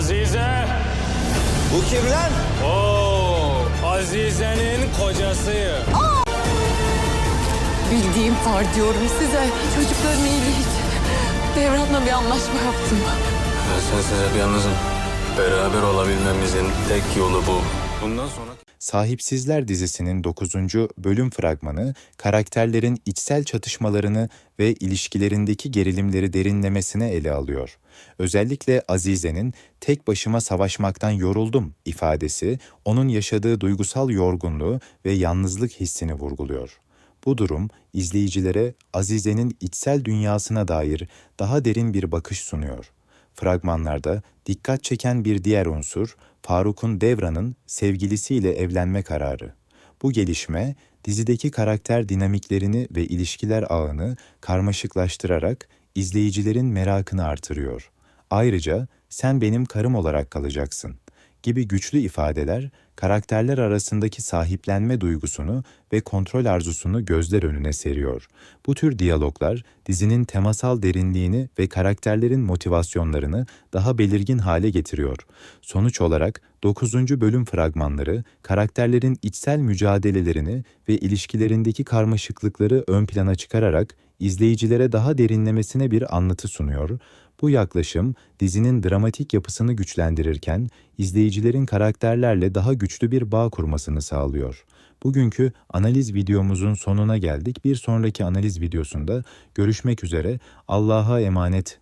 Azize! Bu kim lan? Oo, Azize'nin kocası. Bildiğim var diyorum size. Çocukların iyiliği için. Devran'la bir anlaşma yaptım. Ben sensiz hep yalnızım. Beraber olabilmemizin tek yolu bu. Bundan sonra... Sahipsizler dizisinin 9. bölüm fragmanı karakterlerin içsel çatışmalarını ve ilişkilerindeki gerilimleri derinlemesine ele alıyor. Özellikle Azize'nin tek başıma savaşmaktan yoruldum ifadesi onun yaşadığı duygusal yorgunluğu ve yalnızlık hissini vurguluyor. Bu durum izleyicilere Azize'nin içsel dünyasına dair daha derin bir bakış sunuyor. Fragmanlarda dikkat çeken bir diğer unsur Faruk'un Devran'ın sevgilisiyle evlenme kararı. Bu gelişme dizideki karakter dinamiklerini ve ilişkiler ağını karmaşıklaştırarak izleyicilerin merakını artırıyor. Ayrıca sen benim karım olarak kalacaksın gibi güçlü ifadeler karakterler arasındaki sahiplenme duygusunu ve kontrol arzusunu gözler önüne seriyor. Bu tür diyaloglar dizinin temasal derinliğini ve karakterlerin motivasyonlarını daha belirgin hale getiriyor. Sonuç olarak 9. bölüm fragmanları karakterlerin içsel mücadelelerini ve ilişkilerindeki karmaşıklıkları ön plana çıkararak izleyicilere daha derinlemesine bir anlatı sunuyor. Bu yaklaşım dizinin dramatik yapısını güçlendirirken izleyicilerin karakterlerle daha güçlü bir bağ kurmasını sağlıyor. Bugünkü analiz videomuzun sonuna geldik. Bir sonraki analiz videosunda görüşmek üzere. Allah'a emanet